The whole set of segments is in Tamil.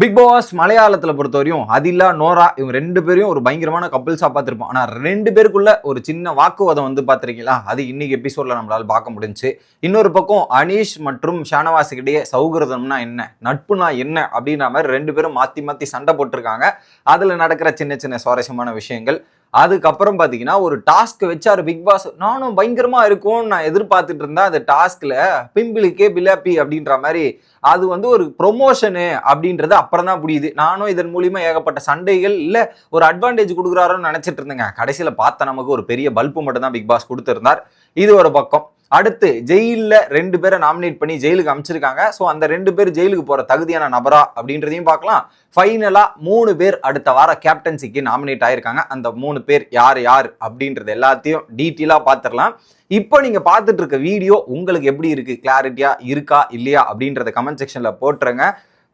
பிக் பாஸ் மலையாளத்தில் பொறுத்தவரையும் அதில்லா நோரா இவங்க ரெண்டு பேரையும் ஒரு பயங்கரமான கப்பிள்ஸாக பார்த்துருப்போம். ஆனால் ரெண்டு பேருக்குள்ள ஒரு சின்ன வாக்குவாதம் வந்து பார்த்துருக்கீங்களா? அது இன்னைக்கு எபிசோடில் நம்மளால் பார்க்க முடிஞ்சு. இன்னொரு பக்கம் அனீஷ் மற்றும் ஷானவாஸுக்கிட்டே சௌகிரதம்னா என்ன? நட்புனா என்ன? அப்படின்ற மாதிரி ரெண்டு பேரும் மாற்றி மாற்றி சண்டை போட்டிருக்காங்க. அதில் நடக்கிற சின்ன சின்ன சுவாரஸ்யமான விஷயங்கள். அதுக்கப்புறம் பார்த்தீங்கன்னா ஒரு டாஸ்க் வச்சாரு பிக் பாஸ் நானும் பயங்கரமாக இருக்கும்னு நான் எதிர்பார்த்துட்டு இருந்தேன். அந்த டாஸ்கில் பிம்பிளுக்கே பிலாப்பி அப்படின்ற மாதிரி அது வந்து ஒரு ப்ரொமோஷனு அப்படின்றது அப்புறம் தான் புரியுது. நானும் இதன் மூலியமா ஏகப்பட்ட சண்டைகள் இல்லை ஒரு அட்வான்டேஜ் கொடுக்குறாரோன்னு நினச்சிட்டு இருந்தேங்க. கடைசியில் பார்த்த நமக்கு ஒரு பெரிய பல்பு மட்டும் தான் பிக் பாஸ் கொடுத்துருந்தார். இது ஒரு பக்கம். அடுத்து ஜெயிலில் ரெண்டு பேரை நாமினேட் பண்ணி ஜெயிலுக்கு அமைச்சிருக்காங்க. ஸோ அந்த ரெண்டு பேர் ஜெயிலுக்கு போகிற தகுதியான நபரா அப்படின்றதையும் பார்க்கலாம். ஃபைனலாக மூணு பேர் அடுத்த வார கேப்டன்சிக்கு நாமினேட் ஆயிருக்காங்க. அந்த மூணு பேர் யார் யார் அப்படின்றது எல்லாத்தையும் டீட்டெயிலாக பார்த்துடலாம். இப்போ நீங்கள் பார்த்துட்டு இருக்க வீடியோ உங்களுக்கு எப்படி இருக்குது கிளாரிட்டியாக இருக்கா இல்லையா அப்படின்றத கமெண்ட் செக்ஷனில் போட்டுருங்க.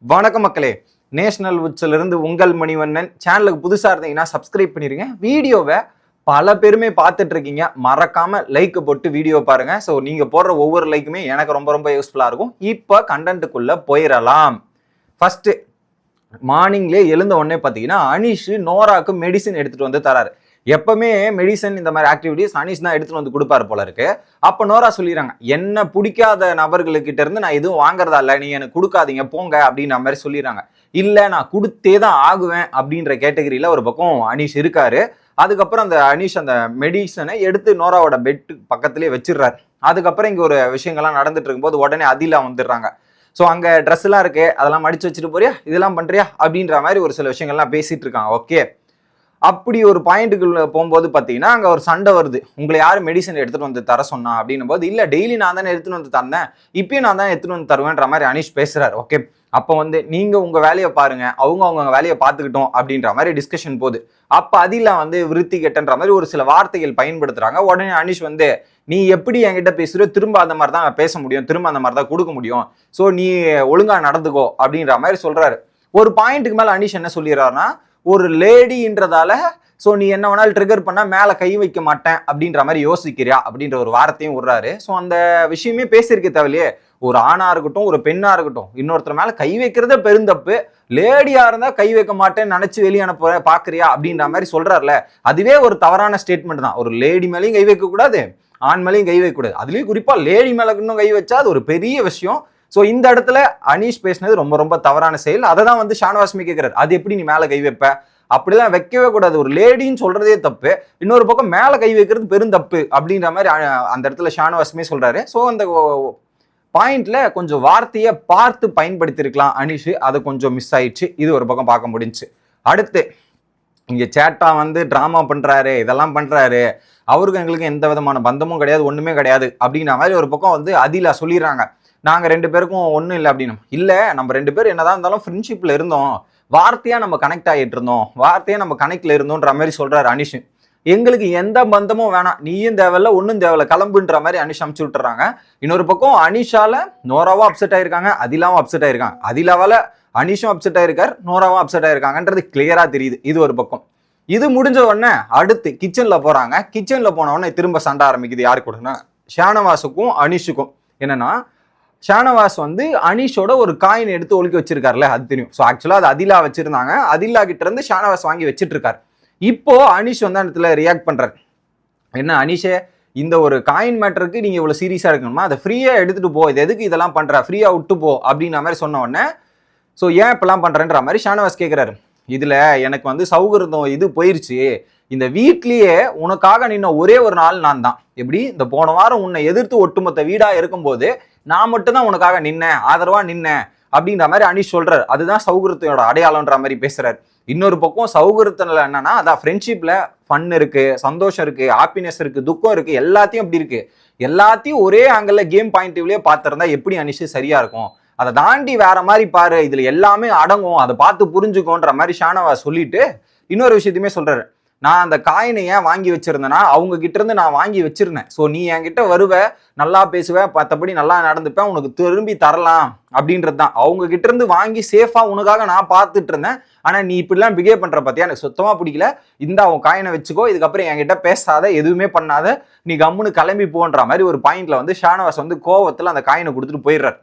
வணக்கம் மக்களே. நேஷனல் உச்சிலிருந்து இருந்து உங்கள் மணிவண்ணன். சேனலுக்கு புதுசாக இருந்தீங்கன்னா சப்ஸ்கிரைப் பண்ணிடுங்க வீடியோவை பல பேருமே பார்த்துட்டு இருக்கீங்க மறக்காம லைக் போட்டு வீடியோ பாருங்க. ஸோ நீங்க போடுற ஒவ்வொரு லைக்குமே எனக்கு ரொம்ப ரொம்ப யூஸ்ஃபுல்லா இருக்கும். இப்போ கண்டென்ட்டுக்குள்ள போயிடலாம். ஃபர்ஸ்ட் மார்னிங்லேயே எழுந்த உடனே பார்த்தீங்கன்னா அனிஷ் நோராக்கு மெடிசின் எடுத்துட்டு வந்து தராரு. எப்பவுமே மெடிசன் இந்த மாதிரி ஆக்டிவிட்டிஸ் அனீஷ் தான் எடுத்துட்டு வந்து கொடுப்பாரு போல இருக்கு. அப்போ நோரா சொல்லிடுறாங்க என்ன பிடிக்காத நபர்களுக்கிட்ட இருந்து நான் எதுவும் வாங்குறதா இல்லை. நீ எனக்கு கொடுக்காதீங்க போங்க அப்படின்ற மாதிரி சொல்லிடுறாங்க. இல்லை நான் கொடுத்தே தான் ஆகுவேன் அப்படின்ற கேட்டகரியில் ஒரு பக்கம் அனிஷ் இருக்காரு. அதுக்கப்புறம் அந்த அனீஷ் அந்த மெடிசனை எடுத்து நோராவோட பெட் பக்கத்துலேயே வச்சிடுறாரு. அதுக்கப்புறம் இங்கே ஒரு விஷயங்கள்லாம் நடந்துட்டு இருக்கும்போது உடனே அதிலா வந்துடுறாங்க. ஸோ அங்கே ட்ரெஸ்லாம் இருக்கு அதெல்லாம் மடிச்சு வச்சுட்டு போறியா? இதெல்லாம் பண்ணுறியா அப்படின்ற மாதிரி ஒரு சில விஷயங்கள்லாம் பேசிட்டு இருக்காங்க. ஓகே அப்படி ஒரு பாயிண்ட்டுக்குள்ள போகும்போது பார்த்தீங்கன்னா அங்கே ஒரு சண்டை வருது. உங்களை யார் மெடிசன் எடுத்துகிட்டு வந்து தர சொன்னா? அப்படின்னும் போது இல்லை டெய்லி நான் தானே எடுத்துகிட்டு வந்து தந்தேன். இப்பயும் நான் தான் எடுத்துகிட்டு வந்து தருவேன்ற மாதிரி அனீஷ் பேசுறாரு. ஓகே அப்போ வந்து நீங்கள் உங்கள் வேலையை பாருங்க. அவங்க அவங்க வேலையை பார்த்துக்கிட்டோம். அப்படின்ற மாதிரி டிஸ்கஷன் போகுது. அப்போ அதில் வந்து விருத்தி கெட்டன்ற மாதிரி ஒரு சில வார்த்தைகள் பயன்படுத்துகிறாங்க உடனே அனிஷ் வந்து நீ எப்படி என்கிட்ட பேசுகிற திரும்ப அந்த மாதிரி தான் பேச முடியும். திரும்ப அந்த மாதிரி தான் கொடுக்க முடியும். ஸோ நீ ஒழுங்காக நடந்துக்கோ. அப்படின்ற மாதிரி சொல்கிறாரு ஒரு பாயிண்ட்டுக்கு மேலே அனிஷ் என்ன சொல்லிடுறாருன்னா ஒரு லேடின்றதால ஸோ நீ என்ன வேணாலும் ட்ரிகர் பண்ணால் மேலே கை வைக்க மாட்டேன். அப்படின்ற மாதிரி யோசிக்கிறியா? அப்படின்ற ஒரு வார்த்தையும் விடுறாரு. ஸோ அந்த விஷயமே பேசியிருக்க தேவையில்லையே. ஒரு ஆணா இருக்கட்டும் ஒரு பெண்ணா இருக்கட்டும் இன்னொருத்தர் மேல கை வைக்கிறத பெருந்தப்பு. லேடியா இருந்தா கை வைக்க மாட்டேன்னு நினைச்சு வெளியே அனுப்ப பாக்குறியா அப்படின்ற மாதிரி சொல்றாருல. அதுவே ஒரு தவறான ஸ்டேட்மெண்ட் தான். ஒரு லேடி மேலேயும் கை வைக்க கூடாது ஆண் மேலேயும் கை வைக்கக்கூடாது அதுலயும் குறிப்பா லேடி மேல இன்னும் கை வச்சா அது ஒரு பெரிய விஷயம். ஸோ இந்த இடத்துல அனீஷ் பேசினது ரொம்ப ரொம்ப தவறான செயல். அதை தான் வந்து ஷானவாஸ்மி கேட்குறாரு அது எப்படி நீ மேலே கை வைப்ப? அப்படிலாம் வைக்கவே கூடாது. ஒரு லேடின்னு சொல்றதே தப்பு. இன்னொரு பக்கம் மேலே கை வைக்கிறது பெருந்தப்பு அப்படின்ற மாதிரி அந்த இடத்துல ஷானவாஸ்மே சொல்றாரு. ஸோ அந்த பாயிண்ட்ல கொஞ்சம் வார்த்தையை பார்த்து பயன்படுத்தியிருக்கலாம் அனிஷ். அது கொஞ்சம் மிஸ் ஆயிடுச்சு. இது ஒரு பக்கம் பார்க்க முடிஞ்சுச்சு. அடுத்து இங்கே சேட்டா வந்து ட்ராமா பண்ணுறாரு இதெல்லாம் பண்ணுறாரு அவருக்கும் எங்களுக்கும் எந்த விதமான பந்தமும் கிடையாது ஒன்றுமே கிடையாது அப்படிங்கிற மாதிரி ஒரு பக்கம் வந்து அதிலா சொல்லிடுறாங்க. நாங்கள் ரெண்டு பேருக்கும் ஒன்றும் இல்லை அப்படின்னு இல்லை நம்ம ரெண்டு பேரும் என்னதான் இருந்தாலும் ஃப்ரெண்ட்ஷிப்பில் இருந்தோம். வார்த்தையாக நம்ம கனெக்ட் ஆகிட்டு இருந்தோம். வார்த்தையாக நம்ம கனெக்டில் இருந்தோன்ற மாதிரி சொல்கிறார் அனிஷ். எங்களுக்கு எந்த பந்தமும் வேணாம். நீயும் தேவையில்ல ஒன்றும் தேவையில்ல. கிளம்புன்ற மாதிரி அனிஷ் அமுச்சு விட்டுறாங்க. இன்னொரு பக்கம் அனிஷால நோராவும் அப்செட் ஆயிருக்காங்க அதிலாவும் அப்செட் ஆயிருக்காங்க. அதிலாவால அனிஷும் அப்செட் ஆயிருக்கார் நோராவும் அப்செட் ஆயிருக்காங்கன்றது கிளியரா தெரியுது. இது ஒரு பக்கம். இது முடிஞ்ச உடனே அடுத்து கிச்சன்ல போறாங்க. கிச்சன்ல போன உடனே திரும்ப சண்டை ஆரம்பிக்குது யாரு கூடனா ஷானவாஸுக்கும் அனிஷுக்கும். என்னன்னா ஷானவாஸ் வந்து அனிஷோட ஒரு காயின் எடுத்து ஒழுக்கி வச்சிருக்காருல அது தெரியும். ஸோ ஆக்சுவலாக அது அதிலா வச்சிருந்தாங்க. அதிலா கிட்ட இருந்து ஷானவாஸ் வாங்கி வச்சிட்டு இருக்காரு இப்போ அனிஷ் வந்து அந்த இடத்துல ரியாக்ட் பண்ணுறாரு என்ன அனிஷே இந்த ஒரு காயின் மேட்டருக்கு நீங்கள் இவ்வளோ சீரியஸாக இருக்கணுமா? அதை ஃப்ரீயாக எடுத்துகிட்டு போ. இது எதுக்கு இதெல்லாம் பண்ணுற ஃப்ரீயாக விட்டு போ அப்படின்ற மாதிரி சொன்ன உடனே ஸோ ஏன் இப்பெல்லாம் பண்றேன்ற மாதிரி ஷானவாஸ் கேட்குறாரு இதில் எனக்கு வந்து சௌகரியம் இது போயிருச்சு. இந்த வீட்லேயே உனக்காக நின்ன ஒரே ஒரு நாள் நான் தான். எப்படி? இந்த போன வாரம் உன்னை எதிர்த்து ஒட்டுமொத்த வீடாக இருக்கும்போது நான் மட்டும்தான் உனக்காக நின்னேன். ஆதரவாக நின்னேன். அப்படின்ற மாதிரி அனிஷ் சொல்கிறார் அதுதான் சௌகரியத்தோட அடையாளன்ற மாதிரி பேசுகிறார் இன்னொரு பக்கம் சௌகரத்தில் என்னன்னா அதான் ஃப்ரெண்ட்ஷிப்பில் ஃபன் இருக்கு சந்தோஷம் இருக்கு ஹாப்பினஸ் இருக்கு துக்கம் இருக்கு எல்லாத்தையும் அப்படி இருக்கு. எல்லாத்தையும் ஒரே ஆங்கிள் கேம் பாயிண்ட் வியூலயே பார்த்துருந்தா எப்படி அனிஷு சரியா இருக்கும்? அதை தாண்டி வேற மாதிரி பாரு இதுல எல்லாமே அடங்கும் அதை பார்த்து புரிஞ்சுக்கோன்ற மாதிரி ஷானவா சொல்லிட்டு இன்னொரு விஷயத்தையுமே சொல்றாரு. நான் அந்த காயினை ஏன் வாங்கி வச்சிருந்தேன்னா அவங்க கிட்ட இருந்து நான் வாங்கி வச்சிருந்தேன். ஸோ நீ என்கிட்ட வருவ நல்லா பேசுவேன் மற்றபடி நல்லா நடந்துப்பேன் உனக்கு திரும்பி தரலாம் அப்படின்றது தான். அவங்க கிட்ட இருந்து வாங்கி சேஃபா உனக்காக நான் பார்த்துட்டு இருந்தேன். ஆனா நீ இப்படிலாம் பிஹேவ் பண்ற பார்த்தியா எனக்கு சுத்தமா பிடிக்கல. இந்த அவன் காயினை வச்சுக்கோ இதுக்கப்புறம் என்கிட்ட பேசாத எதுவுமே பண்ணாத. நீ கம்முன்னு கிளம்பி போன்ற மாதிரி ஒரு பாயிண்ட்ல வந்து ஷானவாஸ் வந்து கோவத்துல அந்த காயினை கொடுத்துட்டு போயிடுறாரு.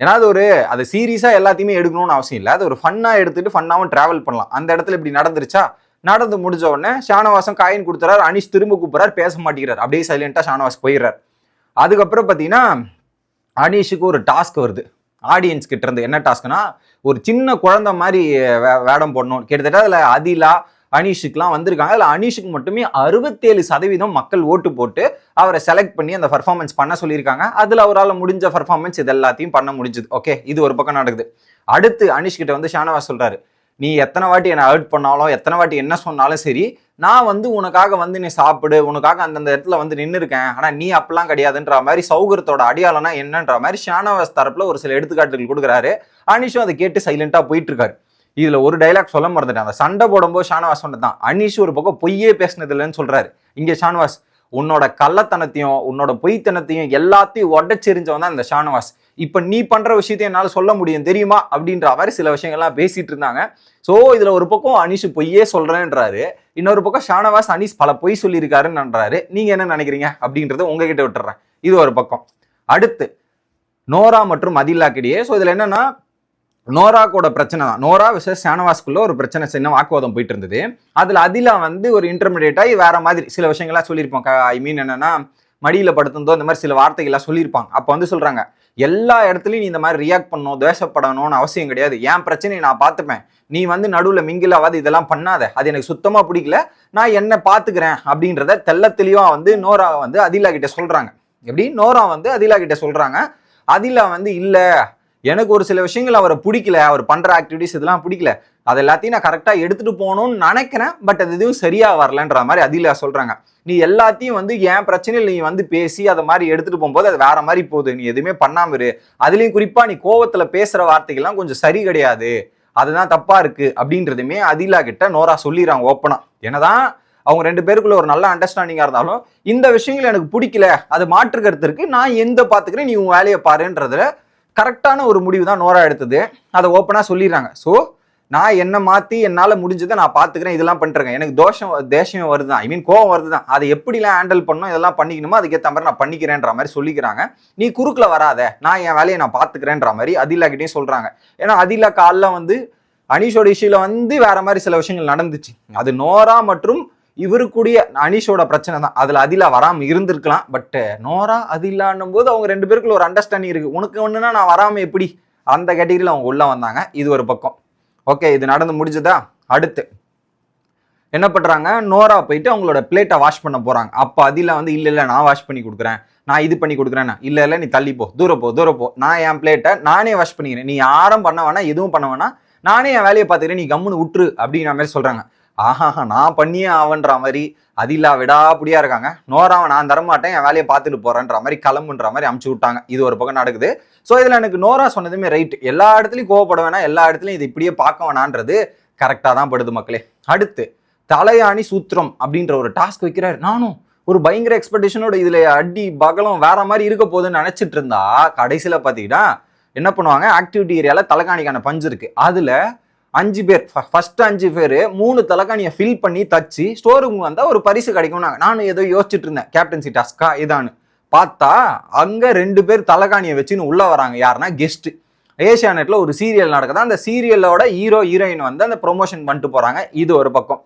ஏன்னா அது ஒரு அது சீரியஸாக எல்லாத்தையுமே எடுக்கணும்னு அவசியம் இல்லை. அது ஒரு ஃபன்னாக எடுத்துகிட்டு ஃபன்னாகவும் ட்ராவல் பண்ணலாம். அந்த இடத்துல இப்படி நடந்துருச்சா? நடந்து முடிஞ்ச உடனே ஷானவாசம் காயின் கொடுத்துறாரு. அனிஷ் திரும்ப கூப்பிட்றாரு. பேச மாட்டேங்கிறார். அப்படியே சைலண்டா ஷானவாஸ் போயிடுறார். அதுக்கப்புறம் பார்த்தீங்கன்னா அனீஷுக்கு ஒரு டாஸ்க் வருது. ஆடியன்ஸ் கிட்ட இருந்து என்ன டாஸ்க்னா ஒரு சின்ன குழந்தை மாதிரி வே- வேடம் போடணும். கிட்டத்தட்ட அதில் அதிலா அனீஷுக்குலாம் வந்திருக்காங்க. அதில் அனீஷுக்கு மட்டுமே அறுபத்தேழு சதவீதம் மக்கள் ஓட்டு போட்டு அவரை செலக்ட் பண்ணி அந்த பர்ஃபார்மன்ஸ் பண்ண சொல்லியிருக்காங்க. அதில் அவரால் முடிஞ்ச பர்ஃபார்மன்ஸ் இது எல்லாத்தையும் பண்ண முடிஞ்சுது. ஓகே இது ஒரு பக்கம் நடக்குது. அடுத்து அனீஷ் கிட்ட வந்து ஷானவாஸ் சொல்கிறாரு நீ எத்தனை வாட்டி என்னை ஹர்ட் பண்ணாலும் எத்தனை வாட்டி என்ன சொன்னாலும் சரி நான் வந்து உனக்காக வந்து நீ சாப்பிடு உனக்காக அந்தந்த இடத்துல வந்து நின்று இருக்கேன் ஆனால் நீ அப்பெல்லாம் கிடையாதுன்ற மாதிரி சௌகரத்தோட அடையாளம்னா என்னன்ற மாதிரி ஷானவாஸ் தரப்பில் ஒரு சில எடுத்துக்காட்டுகள் கொடுக்குறாரு. அனிஷும் அதை கேட்டு சைலண்ட்டாக போயிட்டு இருக்காரு இதில் ஒரு டைலாக் சொல்ல மறந்துட்டேன். அந்த சண்டை போடும்போது ஷானவாஸ் சொன்னதான் அனிஷ் ஒரு பக்கம் பொய்யே பேசினது இல்லைன்னு இங்கே ஷானவாஸ் உன்னோட கள்ளத்தனத்தையும் உன்னோட பொய்த்தனத்தையும் எல்லாத்தையும் உடச்செறிஞ்சவன் தான் இந்த ஷானவாஸ். இப்போ நீ பண்ணுற விஷயத்தையும் என்னால் சொல்ல முடியும் தெரியுமா? அப்படின்ற மாதிரி சில விஷயங்கள்லாம் பேசிகிட்டு இருந்தாங்க. ஸோ இதில் ஒரு பக்கம் அனிஷ் பொய்யே சொல்கிறேன்றாரு இன்னொரு பக்கம் ஷானவாஸ் அனீஷ் பல பொய் சொல்லியிருக்காருன்றாரு. நீங்கள் என்ன நினைக்கிறீங்க? அப்படின்றத உங்ககிட்ட விட்டுறேன். இது ஒரு பக்கம். அடுத்து நோரா மற்றும் அதில்லாக்கிடையே ஸோ இதில் என்னென்னா நோராக்கோட பிரச்சனை தான். நோரா விசஸ் ஷானவாஸ்குள்ள ஒரு பிரச்சனை சின்ன வாக்குவாதம் போயிட்டு இருந்தது அதில் அதில் வந்து ஒரு இன்டர்மீடியட்டாகி வேற மாதிரி சில விஷயங்கள்லாம் சொல்லியிருப்போம் ஐ மீன் என்னன்னா மடியில் படுத்துந்தோ இந்த மாதிரி சில வார்த்தைகள்லாம் சொல்லியிருப்பாங்க. அப்போ வந்து சொல்கிறாங்க எல்லா இடத்துலையும் நீ இந்த மாதிரி ரியாக்ட் பண்ணணும் துவேஷப்படணும்னு அவசியம் கிடையாது. என் பிரச்சனையை நான் பார்த்துப்பேன். நீ வந்து நடுவில் மிங்கிலாவது இதெல்லாம் பண்ணாத. அது எனக்கு சுத்தமாக பிடிக்கல. நான் என்ன பார்த்துக்கிறேன் அப்படின்றத தெள்ள தெளிவாக வந்து நோரா வந்து அதிலா கிட்ட சொல்கிறாங்க எப்படி? நோரா வந்து அதிலா கிட்ட சொல்கிறாங்க அதிலா வந்து இல்லை எனக்கு ஒரு சில விஷயங்கள் அவரை பிடிக்கல அவர் பண்ணுற ஆக்டிவிட்டிஸ் இதெல்லாம் பிடிக்கல. அது எல்லாத்தையும் நான் கரெக்டாக எடுத்துகிட்டு போகணும்னு நினைக்கிறேன். பட் அது எதுவும் சரியாக வரலன்ற மாதிரி அதில் சொல்கிறாங்க நீ எல்லாத்தையும் வந்து என் பிரச்சனையில் நீ வந்து பேசி அதை மாதிரி எடுத்துகிட்டு போகும்போது அது வேற மாதிரி போகுது. நீ எதுவுமே பண்ணாமல் இரு. அதுலேயும் குறிப்பாக நீ கோவத்தில் பேசுகிற வார்த்தைகள்லாம் கொஞ்சம் சரி கிடையாது. அதுதான் தப்பாக இருக்குது அப்படின்றதுமே அதிலா கிட்ட நோரா சொல்லிடுறாங்க ஓப்பனாக என்னதான் அவங்க ரெண்டு பேருக்குள்ள ஒரு நல்ல அண்டர்ஸ்டாண்டிங்காக இருந்தாலும் இந்த விஷயங்கள் எனக்கு பிடிக்கல அது மாற்று நான் எந்த பார்த்துக்கிறேன் நீ உன் வேலையை பாருன்றதுல கரெக்டான ஒரு முடிவு தான் நோரா எடுத்தது. அதை ஓப்பனாக சொல்லிடுறாங்க. ஸோ நான் என்ன மாற்றி என்னால் முடிஞ்சதை நான் பார்த்துக்கிறேன் இதெல்லாம் பண்ணிருக்கேன் எனக்கு தோஷம் தேஷம் வருது தான். ஐ மீன் கோவம் வருது தான் அதை எப்படிலாம் ஹேண்டில் பண்ணணும் இதெல்லாம் பண்ணிக்கணுமோ அதுக்கேற்ற மாதிரி நான் பண்ணிக்கிறேன்ற மாதிரி சொல்லிக்கிறாங்க. நீ குறுக்கில் வராத. நான் என் வேலையை நான் பார்த்துக்கிறேன்ற மாதிரி அதிலா சொல்கிறாங்க ஏன்னா அதிலா காலில் வந்து அனீஷோட இஷ்யூவில் வந்து வேற மாதிரி சில விஷயங்கள் நடந்துச்சு. அது நோரா மற்றும் இவருக்குடைய அனீஷோட பிரச்சனை தான். அதில் அதிலா வராமல் இருந்திருக்கலாம். பட் நோரா அதிலான்னும் போது அவங்க ரெண்டு பேருக்குள்ள ஒரு அண்டர்ஸ்டாண்டிங் இருக்குது உனக்கு ஒன்றுனா நான் வராமல் எப்படி? அந்த கேட்டகரியில் அவங்க உள்ளே வந்தாங்க. இது ஒரு பக்கம். ஓகே இது நடந்து முடிஞ்சதா? அடுத்து. என்ன பண்ணுறாங்க நோரா போயிட்டு அவங்களோட பிளேட்டை வாஷ் பண்ண போகிறாங்க அப்போ அதில் வந்து இல்லை இல்லை நான் வாஷ் பண்ணி கொடுக்குறேன். நான் இது பண்ணி கொடுக்குறேன் இல்லை இல்லை நீ தள்ளி போ. தூரப்போ போ நான் என் பிளேட்டை நானே வாஷ் பண்ணிக்கிறேன். நீ யாரும் பண்ண வேணாம் எதுவும் பண்ண வேணாம். நானே என் வேலையை பார்த்துக்கிறேன். நீ கம்முன்னு விட்டுரு அப்படிங்கிற மாதிரி சொல்கிறாங்க ஆஹாஹா நான் பண்ணியே ஆவன்ற மாதிரி அதில்லா விடாப்படியா இருக்காங்க. நோராவை நான் தரமாட்டேன் என் வேலையை பார்த்துட்டு போறேன்ற மாதிரி கிளம்புன்ற மாதிரி அமுச்சு விட்டாங்க. இது ஒரு பக்கம் நடக்குது. ஸோ இதில் எனக்கு நோரா சொன்னதுமே ரைட் எல்லா இடத்துலையும் கோவப்பட வேணாம் எல்லா இடத்துலையும் இது இப்படியே பார்க்க வேணான்றது கரெக்டாக தான் படுது மக்களே. அடுத்து தலையாணி சூத்திரம் அப்படின்ற ஒரு டாஸ்க் வைக்கிறாரு. நானும் ஒரு பயங்கர எக்ஸ்பெக்டேஷனோட இதில் அடி பகலம் வேற மாதிரி இருக்க போகுதுன்னு நினச்சிட்டு இருந்தா கடைசியில் பார்த்தீங்கன்னா என்ன பண்ணுவாங்க? ஆக்டிவிட்டி ஏரியாவில் தலைகாணிக்கான பஞ்சு இருக்குது அதில் அஞ்சு பேர் ஃபர்ஸ்ட் அஞ்சு பேர் மூணு தலைகாணியை ஃபில் பண்ணி தச்சு ஸ்டோர் ரூம் வந்தால் ஒரு பரிசு கிடைக்கும்னாங்க. நானும் ஏதோ யோசிச்சுட்டு இருந்தேன். கேப்டன்சி டாஸ்கா இதான்னு. பார்த்தா அங்கே ரெண்டு பேர் தலைகாணியை வச்சுன்னு உள்ளே வராங்க. யாருன்னா கெஸ்ட்டு ஏஷியா நெட்ல ஒரு சீரியல் நடக்குது. அந்த சீரியலோட ஹீரோ ஹீரோயின் வந்து அந்த ப்ரொமோஷன் பண்ணிட்டு போகிறாங்க இது ஒரு பக்கம்.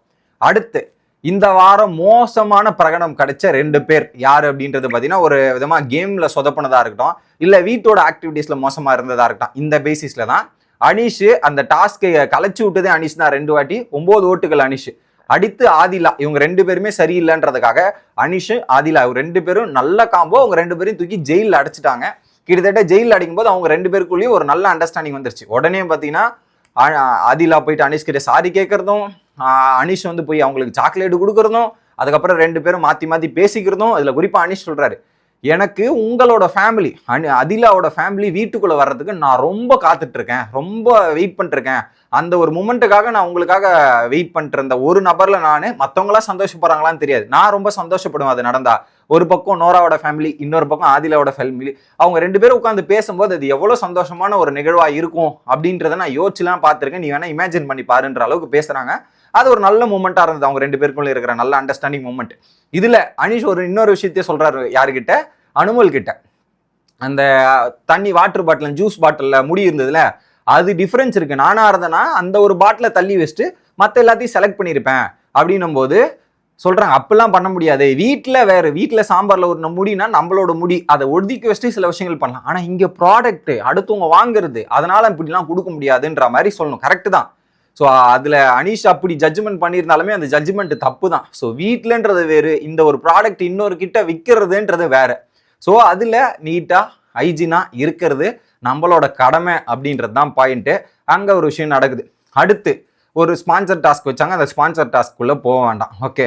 அடுத்து இந்த வாரம் மோசமான பிரகடனம் கிடைச்ச ரெண்டு பேர். யார் அப்படின்றது பார்த்தீங்கன்னா ஒரு விதமாக கேமில் சொதப்பினதாக இருக்கட்டும். இல்லை வீட்டோட ஆக்டிவிட்டீஸில் மோசமாக இருந்ததாக இருக்கட்டும். இந்த பேசிஸில் தான் அனீஷ் அந்த டாஸ்கை கலைச்சு விட்டதே அனீஷ் தான் ரெண்டு வாட்டி ஒன்பது ஓட்டுகள் அனீஷ். அடித்து ஆதிலா இவங்க ரெண்டு பேருமே சரியில்லைன்றதுக்காக அனிஷ் ஆதிலா இவங்க ரெண்டு பேரும் நல்ல காம்போ அவங்க ரெண்டு பேரையும் தூக்கி ஜெயிலில் அடைச்சிட்டாங்க. கிட்டத்தட்ட ஜெயிலில் அடிக்கும்போது அவங்க ரெண்டு பேருக்குள்ளேயும் ஒரு நல்ல அண்டர்ஸ்டாண்டிங் வந்துருச்சு. உடனே பார்த்தீங்கன்னா ஆதிலா போயிட்டு அனிஷ் கிட்ட சாரி கேட்கறதும் அனிஷ் வந்து போய் அவங்களுக்கு சாக்லேட் கொடுக்குறதும் அதுக்கப்புறம் ரெண்டு பேரும் மாற்றி மாற்றி பேசிக்கிறதும் அதில் குறிப்பாக அனிஷ் சொல்கிறாரு எனக்கு உங்களோட ஃபேமிலி அதிலாவோட ஃபேமிலி வீட்டுக்குள்ளே வர்றதுக்கு நான் ரொம்ப காத்துட்ருக்கேன். ரொம்ப வெயிட் பண்ணிருக்கேன் அந்த ஒரு மூமெண்ட்டுக்காக நான் உங்களுக்காக வெயிட் பண்ணிட்டு இருந்த ஒரு நபரில் நான் மற்றவங்களாம் சந்தோஷப்படுறாங்களான்னு தெரியாது. நான் ரொம்ப சந்தோஷப்படுவேன் அது நடந்தா. ஒரு பக்கம் நோராவோட ஃபேமிலி இன்னொரு பக்கம் ஆதிலாவோட ஃபேமிலி அவங்க ரெண்டு பேரும் உட்காந்து பேசும்போது அது எவ்வளோ சந்தோஷமான ஒரு நிகழ்வாக இருக்கும் அப்படின்றத நான் யோசிச்சுலாம் பார்த்துருக்கேன். நீ வேணால் இமேஜின் பண்ணி பாருன்ற அளவுக்கு பேசுகிறாங்க அது ஒரு நல்ல மூமெண்ட்டாக இருந்தது. அவங்க ரெண்டு பேருக்குள்ளே இருக்கிற நல்ல அண்டர்ஸ்டாண்டிங் மூமெண்ட் இதில் அனிஷ் ஒரு இன்னொரு விஷயத்தையும் சொல்கிறாரு யாருக்கிட்ட அனுமல் கிட்ட. அந்த தண்ணி வாட்டர் பாட்டில் ஜூஸ் பாட்டிலில் முடி இருந்ததுல அது டிஃப்ரென்ஸ் இருக்குது நானாக இருந்தேன்னா அந்த ஒரு பாட்டிலை தள்ளி வச்சுட்டு மற்ற எல்லாத்தையும் செலக்ட் பண்ணியிருப்பேன் அப்படின்னும் போது சொல்கிறாங்க அப்பெல்லாம் பண்ண முடியாது. வீட்டில் வேறு வீட்டில் சாம்பாரில் ஒரு முடினா நம்மளோட முடி அதை ஒதுக்கி வச்சுட்டு சில விஷயங்கள் பண்ணலாம். ஆனால் இங்கே ப்ராடக்ட்டு அடுத்தவங்க வாங்குறது அதனால் இப்படிலாம் கொடுக்க முடியாதுன்ற மாதிரி சொல்லணும். கரெக்டு தான். ஸோ அதில் அனீஷ் அப்படி ஜட்ஜ்மெண்ட் பண்ணியிருந்தாலுமே அந்த ஜட்ஜ்மெண்ட் தப்பு தான் ஸோ வீட்டிலன்றது வேறு இந்த ஒரு ப்ராடக்ட் இன்னொரு கிட்ட விற்கிறதுன்றது வேறு. ஸோ அதில் நீட்டாக ஹைஜீனாக இருக்கிறது நம்மளோட கடமை அப்படின்றது தான் பாயிண்ட்டு அங்கே ஒரு விஷயம் நடக்குது. அடுத்து ஒரு ஸ்பான்சர் டாஸ்க் வச்சாங்க. அந்த ஸ்பான்சர் டாஸ்க்குள்ளே போக வேண்டாம். ஓகே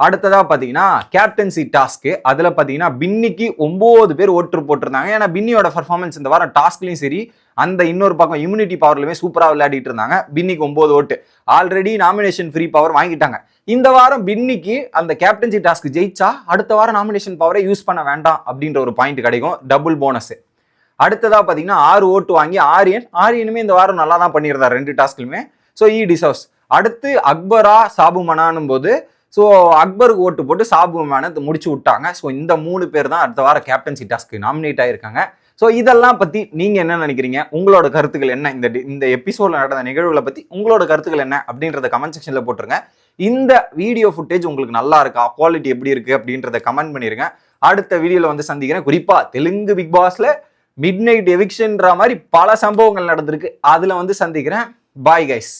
அடுத்ததாக பார்த்தீங்கன்னா கேப்டன்சி டாஸ்க்கு அதில் பார்த்தீங்கன்னா பின்னிக்கு ஒம்பது பேர் ஓட்டு போட்டிருந்தாங்க. ஏன்னா பின்னியோட பர்ஃபார்மன்ஸ் இந்த வாரம் டாஸ்க்லையும் சரி அந்த இன்னொரு பக்கம் இம்யூனிட்டி பவர்லையுமே சூப்பராக விளையாடிட்டு இருந்தாங்க. பின்னிக்கு ஒம்பது ஓட்டு. ஆல்ரெடி நாமினேஷன் ஃப்ரீ பவர் வாங்கிட்டாங்க. இந்த வாரம் பின்னிக்கு அந்த கேப்டன்சி டாஸ்க் ஜெயிச்சா அடுத்த வாரம் நாமினேஷன் பவரை யூஸ் பண்ண வேண்டாம் அப்படின்ற ஒரு பாயிண்ட் கிடைக்கும். டபுள் போனஸ் அடுத்ததாக பார்த்தீங்கன்னா ஆறு ஓட்டு வாங்கி ஆரியன். ஆரியனுமே இந்த வாரம் நல்லா தான் பண்ணியிருந்தார் ரெண்டு டாஸ்க்லையுமே ஸோ இ டிசர்வ்ஸ் அடுத்து அக்பரா சாபுமனானும் போது ஸோ அக்பருக்கு ஓட்டு போட்டு சாபுமான முடிச்சு விட்டாங்க. ஸோ இந்த மூணு பேர் தான் அடுத்த வாரம் கேப்டன்சி டாஸ்க்கு நாமினேட் ஆயிருக்காங்க. ஸோ இதெல்லாம் பற்றி நீங்கள் என்ன நினைக்கிறீங்க? உங்களோட கருத்துக்கள் என்ன? இந்த இந்த எபிசோடில் நடந்த நிகழ்வுகளை பற்றி உங்களோட கருத்துக்கள் என்ன? அப்படின்றத கமெண்ட் செக்ஷனில் போட்டுருங்க. இந்த வீடியோ ஃபுட்டேஜ் உங்களுக்கு நல்லா இருக்கா? குவாலிட்டி எப்படி இருக்குது அப்படின்றத கமெண்ட் பண்ணிடுங்க அடுத்த வீடியோவில் வந்து சந்திக்கிறேன். குறிப்பாக தெலுங்கு பிக் பாஸில் மிட் நைட் எவிக்ஷன்ற மாதிரி பல சம்பவங்கள் நடந்திருக்கு. அதில் வந்து சந்திக்கிறேன். Bye guys